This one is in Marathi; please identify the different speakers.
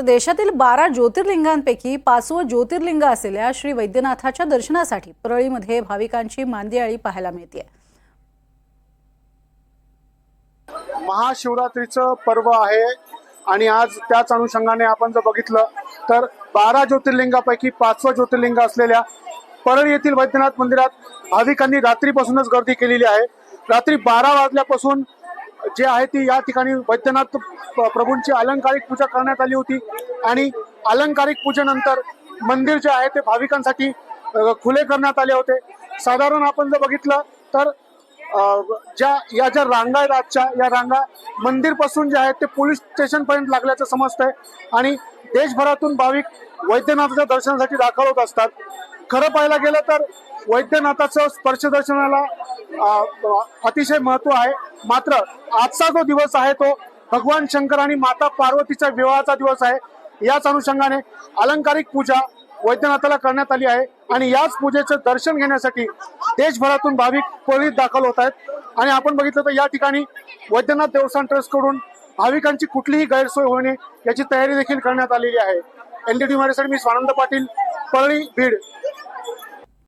Speaker 1: तर देशातील बारा ज्योतिर्लिंगांपैकी पाचवं ज्योतिर्लिंग असलेल्या श्री वैद्यनाथाच्या दर्शनासाठी परळीमध्ये भाविकांची मांदियाळी पाहायला मिळते
Speaker 2: महाशिवरात्रीचं पर्व आहे आणि आज त्याच अनुषंगाने आपण जर बघितलं तर बारा ज्योतिर्लिंगापैकी पाचवं ज्योतिर्लिंग असलेल्या परळी येथील वैद्यनाथ मंदिरात भाविकांनी रात्रीपासूनच गर्दी केलेली आहे. रात्री बारा वाजल्यापासून जे आहे ती या ठिकाणी वैद्यनाथ प्रभूंची अलंकारिक पूजा करण्यात आली होती. आणि अलंकारिक पूजेनंतर मंदिर जे आहे ते भाविकांसाठी खुले करण्यात आले होते. साधारण आपण जर बघितलं तर ज्या या ज्या रांगा आहेत आजच्या या रांगा मंदिरपासून जे आहेत ते पोलीस स्टेशन पर्यंत लागल्याचं समजतंय. आणि देशभरातून भाविक वैद्यनाथाच्या दर्शनासाठी दाखल होत असतात. खरं पाहायला गेलं तर वैद्यनाथाचं स्पर्श दर्शनाला अतिशय महत्त्व आहे. मात्र आजचा जो दिवस आहे तो भगवान शंकर आणि माता पार्वतीच्या विवाहाचा दिवस आहे. याच अनुषंगाने अलंकारिक पूजा वैद्यनाथाला करण्यात आली आहे आणि याच पूजेचं दर्शन घेण्यासाठी देशभरातून भाविक परळीत दाखल होत आहेत. आणि आपण बघितलं तर या ठिकाणी वैद्यनाथ देवस्थान ट्रस्टकडून भाविकांची कुठलीही गैरसोय होणे याची तयारी देखील करण्यात आलेली आहे. एनडीटी माझ्यासाठी मी स्वानंद पाटील परळी बीड.